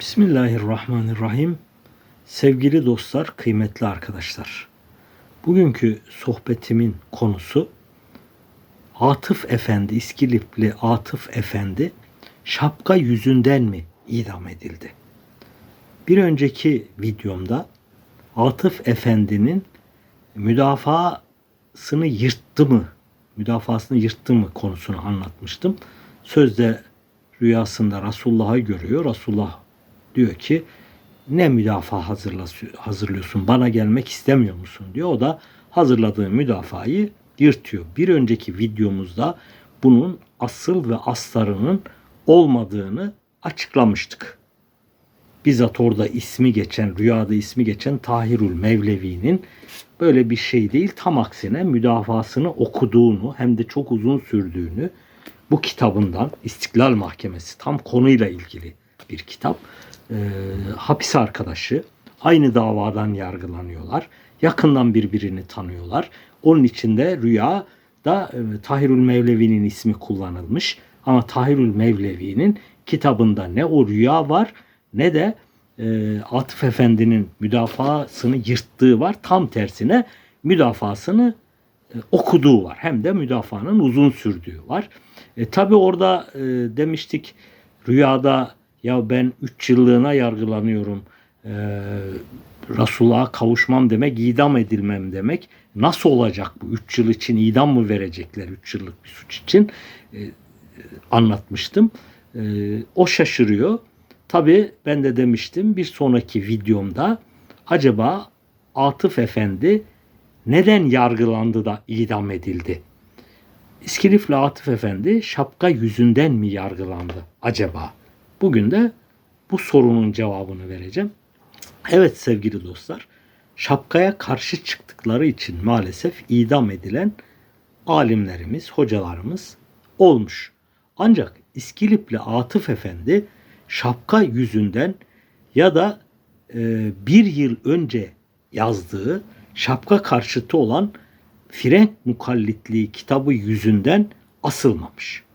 Bismillahirrahmanirrahim. Sevgili dostlar, kıymetli arkadaşlar. Bugünkü sohbetimin konusu Atıf Efendi, İskilipli Atıf Efendi şapka yüzünden mi idam edildi? Bir önceki videomda Atıf Efendi'nin müdafasını yırttı mı, müdafasını yırttı mı konusunu anlatmıştım. Sözde rüyasında Resulullah'ı görüyor. Resulullah diyor ki ne müdafaa hazırlıyorsun bana gelmek istemiyor musun diyor. O da hazırladığı müdafayı yırtıyor. Bir önceki videomuzda bunun asıl ve aslarının olmadığını açıklamıştık. Bizzat orada ismi geçen, rüyada ismi geçen Tahirül Mevlevi'nin böyle bir şey değil, tam aksine müdafasını okuduğunu hem de çok uzun sürdüğünü bu kitabından İstiklal Mahkemesi tam konuyla ilgili bir kitap. Ee, hapis arkadaşı aynı davadan yargılanıyorlar. Yakından birbirini tanıyorlar. Onun içinde rüyada e, Tahirül Mevlevi'nin ismi kullanılmış. Ama Tahirül Mevlevi'nin kitabında ne o rüya var ne de e, Atıf Efendi'nin müdafasını yırttığı var. Tam tersine müdafasını e, okuduğu var. Hem de müdafaanın uzun sürdüğü var. E, Tabi orada e, demiştik rüyada ya ben 3 yıllığına yargılanıyorum. E, Resulullah'a kavuşmam demek, idam edilmem demek. Nasıl olacak bu? 3 yıl için idam mı verecekler 3 yıllık bir suç için? E, anlatmıştım. E, o şaşırıyor. Tabi ben de demiştim bir sonraki videomda acaba Atıf Efendi neden yargılandı da idam edildi? İskilifli Atıf Efendi şapka yüzünden mi yargılandı acaba? Bugün de bu sorunun cevabını vereceğim. Evet sevgili dostlar, şapkaya karşı çıktıkları için maalesef idam edilen alimlerimiz, hocalarımız olmuş. Ancak İskilipli Atıf Efendi şapka yüzünden ya da e, bir yıl önce yazdığı şapka karşıtı olan Frenk Mukallitliği kitabı yüzünden asılmamış.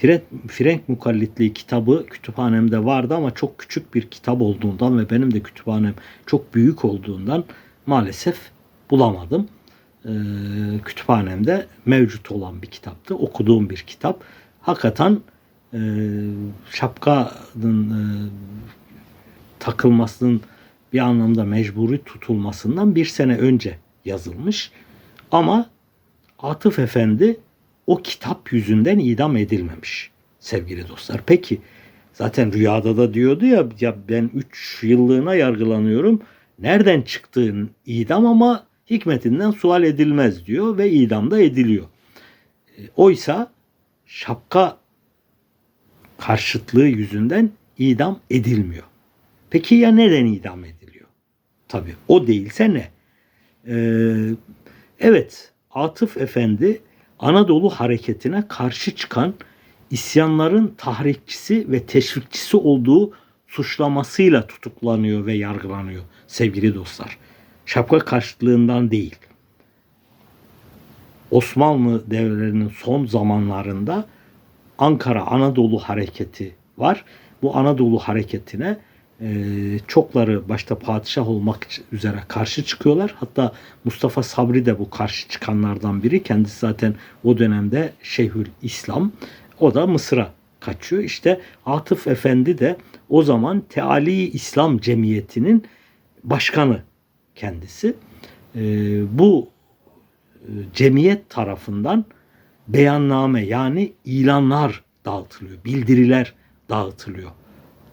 Frenk, Frenk Mukallitliği kitabı kütüphanemde vardı ama çok küçük bir kitap olduğundan ve benim de kütüphanem çok büyük olduğundan maalesef bulamadım. Ee, kütüphanemde mevcut olan bir kitaptı. Okuduğum bir kitap. Hakikaten e, şapkanın e, takılmasının bir anlamda mecburi tutulmasından bir sene önce yazılmış. Ama Atıf Efendi o kitap yüzünden idam edilmemiş sevgili dostlar. Peki zaten rüyada da diyordu ya ya ben 3 yıllığına yargılanıyorum. Nereden çıktığın idam ama hikmetinden sual edilmez diyor ve idam da ediliyor. E, oysa şapka karşıtlığı yüzünden idam edilmiyor. Peki ya neden idam ediliyor? Tabii o değilse ne? Ee, evet Atıf Efendi Anadolu hareketine karşı çıkan isyanların tahrikçisi ve teşvikçisi olduğu suçlamasıyla tutuklanıyor ve yargılanıyor sevgili dostlar. Şapka karşıtlığından değil. Osmanlı devlerinin son zamanlarında Ankara Anadolu hareketi var. Bu Anadolu hareketine çokları başta padişah olmak üzere karşı çıkıyorlar. Hatta Mustafa Sabri de bu karşı çıkanlardan biri. Kendisi zaten o dönemde Şeyhül İslam. O da Mısır'a kaçıyor. İşte Atıf Efendi de o zaman Teali İslam Cemiyeti'nin başkanı kendisi. E, bu e, cemiyet tarafından beyanname yani ilanlar dağıtılıyor, bildiriler dağıtılıyor.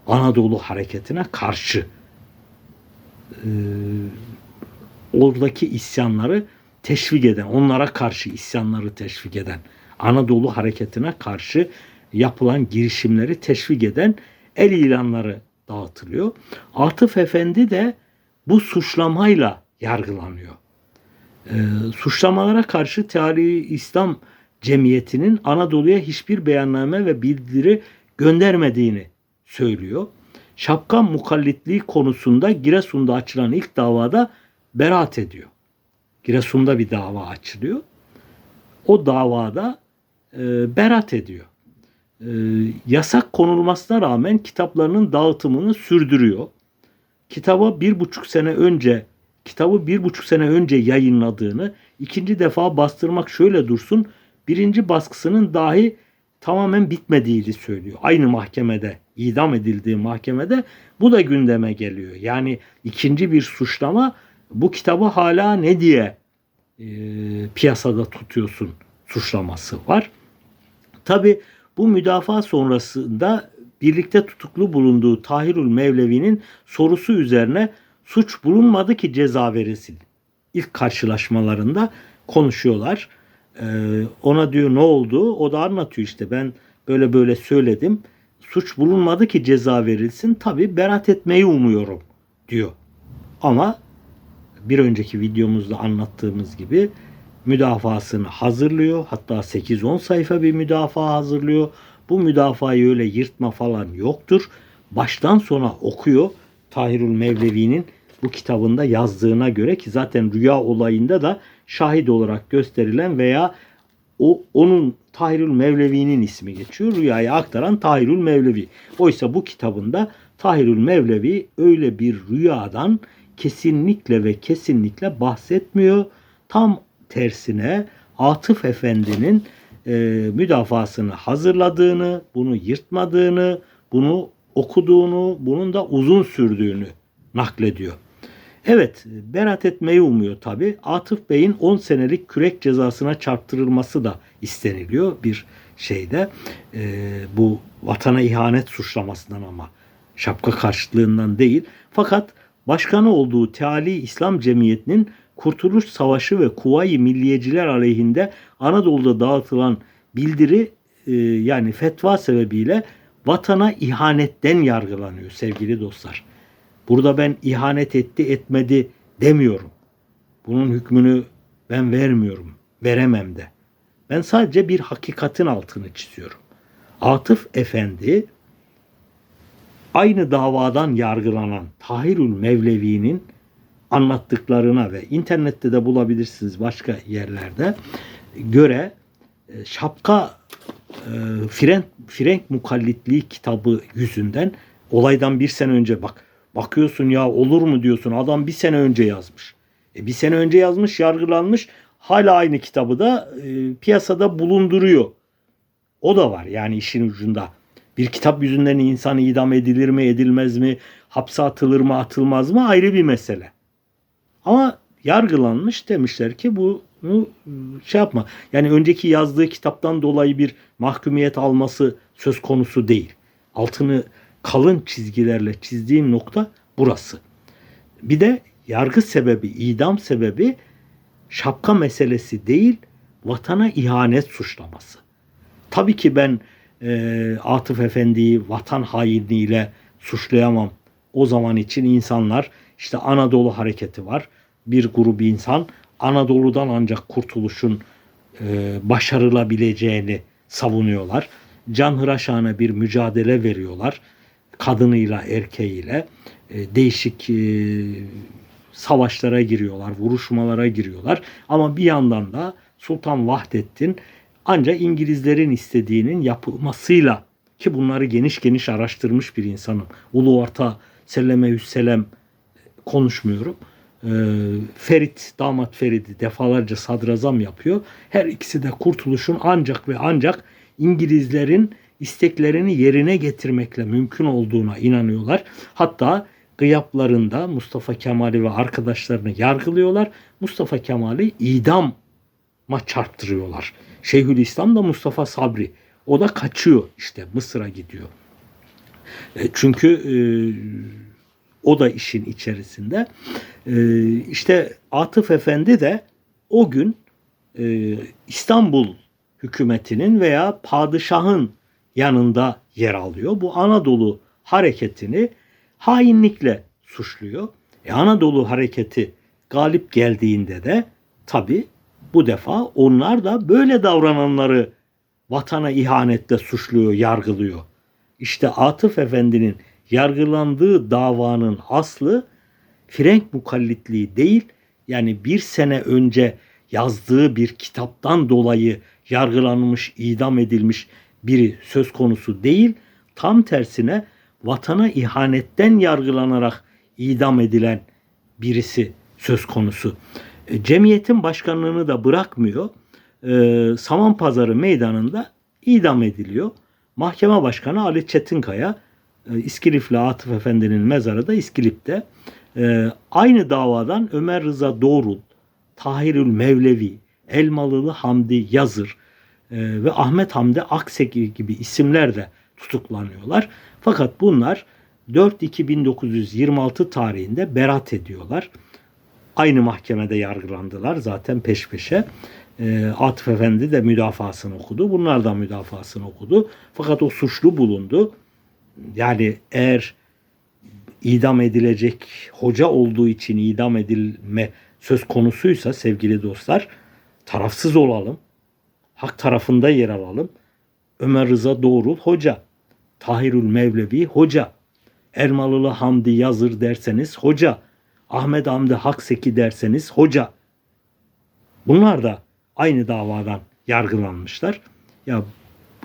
Anadolu hareketine karşı oradaki isyanları teşvik eden, onlara karşı isyanları teşvik eden, Anadolu hareketine karşı yapılan girişimleri teşvik eden el ilanları dağıtılıyor. Atıf Efendi de bu suçlamayla yargılanıyor. E, suçlamalara karşı Tarihi İslam Cemiyeti'nin Anadolu'ya hiçbir beyanname ve bildiri göndermediğini söylüyor. Şapka mukallitliği konusunda Giresun'da açılan ilk davada beraat ediyor. Giresun'da bir dava açılıyor. O davada e, beraat ediyor. e, yasak konulmasına rağmen kitaplarının dağıtımını sürdürüyor. Kitaba bir buçuk sene önce kitabı bir buçuk sene önce yayınladığını ikinci defa bastırmak şöyle dursun birinci baskısının dahi tamamen bitmediğini söylüyor. Aynı mahkemede idam edildiği mahkemede bu da gündeme geliyor. Yani ikinci bir suçlama bu kitabı hala ne diye e, piyasada tutuyorsun suçlaması var. Tabi bu müdafaa sonrasında birlikte tutuklu bulunduğu Tahirül Mevlevi'nin sorusu üzerine suç bulunmadı ki ceza verilsin. İlk karşılaşmalarında konuşuyorlar. Ee, ona diyor ne oldu? O da anlatıyor işte ben böyle böyle söyledim. Suç bulunmadı ki ceza verilsin. Tabi beraat etmeyi umuyorum diyor. Ama bir önceki videomuzda anlattığımız gibi müdafasını hazırlıyor. Hatta 8-10 sayfa bir müdafaa hazırlıyor. Bu müdafayı öyle yırtma falan yoktur. Baştan sona okuyor. Tahirül Mevlevi'nin bu kitabında yazdığına göre ki zaten rüya olayında da şahit olarak gösterilen veya o onun Tahirül Mevlevi'nin ismi geçiyor. Rüyayı aktaran Tahirül Mevlevi. Oysa bu kitabında Tahirül Mevlevi öyle bir rüyadan kesinlikle ve kesinlikle bahsetmiyor. Tam tersine Atıf Efendi'nin e, müdafasını hazırladığını, bunu yırtmadığını, bunu okuduğunu, bunun da uzun sürdüğünü naklediyor. Evet, beraat etmeyi umuyor tabi. Atıf Bey'in 10 senelik kürek cezasına çarptırılması da isteniliyor bir şeyde. E, bu vatana ihanet suçlamasından ama şapka karşıtlığından değil. Fakat başkanı olduğu Teali İslam Cemiyeti'nin Kurtuluş Savaşı ve Kuvayi Milliyeciler aleyhinde Anadolu'da dağıtılan bildiri e, yani fetva sebebiyle vatana ihanetten yargılanıyor sevgili dostlar. Burada ben ihanet etti etmedi demiyorum. Bunun hükmünü ben vermiyorum. Veremem de. Ben sadece bir hakikatin altını çiziyorum. Atıf Efendi aynı davadan yargılanan Tahirül Mevlevi'nin anlattıklarına ve internette de bulabilirsiniz başka yerlerde göre e, şapka e, Frenk, Frenk Mukallitliği kitabı yüzünden olaydan bir sene önce bak bakıyorsun ya olur mu diyorsun adam bir sene önce yazmış. E, bir sene önce yazmış yargılanmış hala aynı kitabı da e, piyasada bulunduruyor. O da var yani işin ucunda. Bir kitap yüzünden insan idam edilir mi edilmez mi hapse atılır mı atılmaz mı ayrı bir mesele. Ama yargılanmış demişler ki bunu şey yapma. Yani önceki yazdığı kitaptan dolayı bir mahkumiyet alması söz konusu değil. Altını kalın çizgilerle çizdiğim nokta burası. Bir de yargı sebebi, idam sebebi şapka meselesi değil, vatana ihanet suçlaması. Tabii ki ben e, Atıf Efendi'yi vatan hainliğiyle suçlayamam. O zaman için insanlar işte Anadolu hareketi var bir grup insan Anadolu'dan ancak kurtuluşun e, başarılabileceğini savunuyorlar. Canhıraşane bir mücadele veriyorlar. Kadınıyla, erkeğiyle e, değişik e, savaşlara giriyorlar, vuruşmalara giriyorlar. Ama bir yandan da Sultan Vahdettin ancak İngilizlerin istediğinin yapılmasıyla ki bunları geniş geniş araştırmış bir insanım. Ulu Orta Selleme Hüsselem konuşmuyorum e, Ferit, damat Ferit'i defalarca sadrazam yapıyor. Her ikisi de kurtuluşun ancak ve ancak İngilizlerin isteklerini yerine getirmekle mümkün olduğuna inanıyorlar. Hatta gıyaplarında Mustafa Kemal'i ve arkadaşlarını yargılıyorlar. Mustafa Kemal'i idama çarptırıyorlar. Şeyhülislam da Mustafa Sabri. O da kaçıyor işte Mısır'a gidiyor. E, çünkü e, o da işin içerisinde. Ee, işte Atıf Efendi de o gün e, İstanbul hükümetinin veya padişahın yanında yer alıyor. Bu Anadolu hareketini hainlikle suçluyor. E, Anadolu hareketi galip geldiğinde de tabi bu defa onlar da böyle davrananları vatana ihanetle suçluyor, yargılıyor. İşte Atıf Efendi'nin yargılandığı davanın aslı Frenk mukallitliği değil yani bir sene önce yazdığı bir kitaptan dolayı yargılanmış, idam edilmiş biri söz konusu değil. Tam tersine vatana ihanetten yargılanarak idam edilen birisi söz konusu. E, cemiyetin başkanlığını da bırakmıyor. E, Saman Pazarı meydanında idam ediliyor. Mahkeme Başkanı Ali Çetinkaya, e, İskilipli Atıf Efendi'nin mezarı da İskilip'te. Aynı davadan Ömer Rıza Doğrul, Tahirül Mevlevi, Elmalılı Hamdi Yazır e, ve Ahmet Hamdi Akseki gibi isimler de tutuklanıyorlar. Fakat bunlar 4-2-1926 tarihinde berat ediyorlar. Aynı mahkemede yargılandılar zaten peş peşe. E, Atıf Efendi de müdafasını okudu. Bunlar da müdafasını okudu. Fakat o suçlu bulundu. Yani eğer idam edilecek hoca olduğu için idam edilme söz konusuysa sevgili dostlar tarafsız olalım. Hak tarafında yer alalım. Ömer Rıza Doğrul hoca. Tahirül Mevlevi hoca. Ermalılı Hamdi Yazır derseniz hoca. Ahmet Hamdi Hakseki derseniz hoca. Bunlar da aynı davadan yargılanmışlar. Ya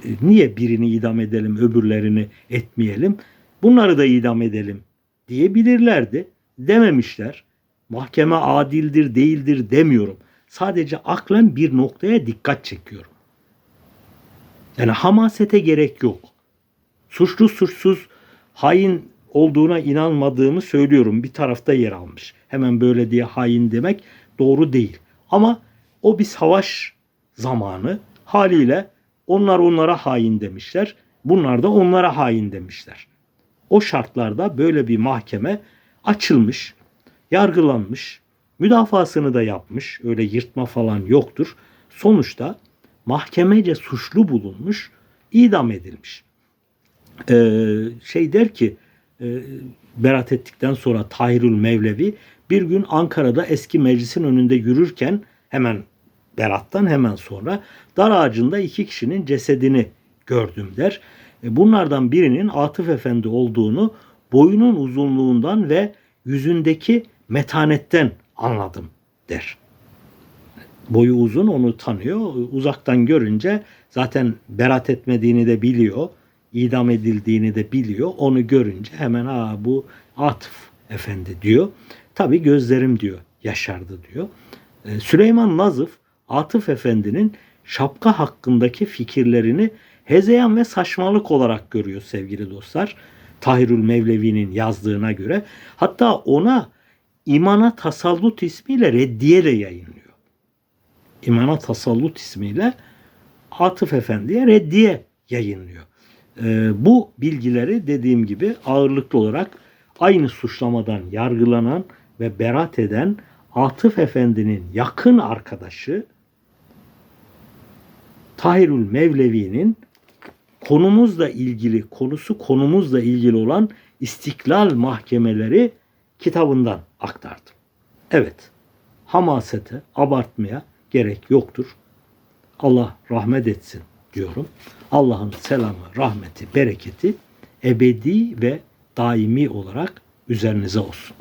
e, niye birini idam edelim öbürlerini etmeyelim? Bunları da idam edelim diyebilirlerdi. Dememişler. Mahkeme adildir değildir demiyorum. Sadece aklen bir noktaya dikkat çekiyorum. Yani hamasete gerek yok. Suçlu suçsuz hain olduğuna inanmadığımı söylüyorum. Bir tarafta yer almış. Hemen böyle diye hain demek doğru değil. Ama o bir savaş zamanı haliyle onlar onlara hain demişler. Bunlar da onlara hain demişler. O şartlarda böyle bir mahkeme açılmış, yargılanmış, müdafasını da yapmış. Öyle yırtma falan yoktur. Sonuçta mahkemece suçlu bulunmuş, idam edilmiş. Ee, şey der ki e, berat ettikten sonra Tahirül Mevlevi bir gün Ankara'da eski meclisin önünde yürürken hemen berattan hemen sonra dar ağacında iki kişinin cesedini gördüm der. E, bunlardan birinin Atıf Efendi olduğunu boyunun uzunluğundan ve yüzündeki metanetten anladım der. Boyu uzun onu tanıyor. Uzaktan görünce zaten berat etmediğini de biliyor. idam edildiğini de biliyor. Onu görünce hemen Aa, bu Atıf Efendi diyor. Tabi gözlerim diyor yaşardı diyor. E, Süleyman Nazıf Atıf Efendi'nin şapka hakkındaki fikirlerini hezeyan ve saçmalık olarak görüyor sevgili dostlar. Tahirül Mevlevi'nin yazdığına göre. Hatta ona İmana Tasallut ismiyle reddiye de yayınlıyor. İmana Tasallut ismiyle Atıf Efendi'ye reddiye yayınlıyor. Ee, bu bilgileri dediğim gibi ağırlıklı olarak aynı suçlamadan yargılanan ve berat eden Atıf Efendi'nin yakın arkadaşı Tahirül Mevlevi'nin konumuzla ilgili, konusu konumuzla ilgili olan istiklal mahkemeleri kitabından aktardım. Evet, hamasete, abartmaya gerek yoktur. Allah rahmet etsin diyorum. Allah'ın selamı, rahmeti, bereketi ebedi ve daimi olarak üzerinize olsun.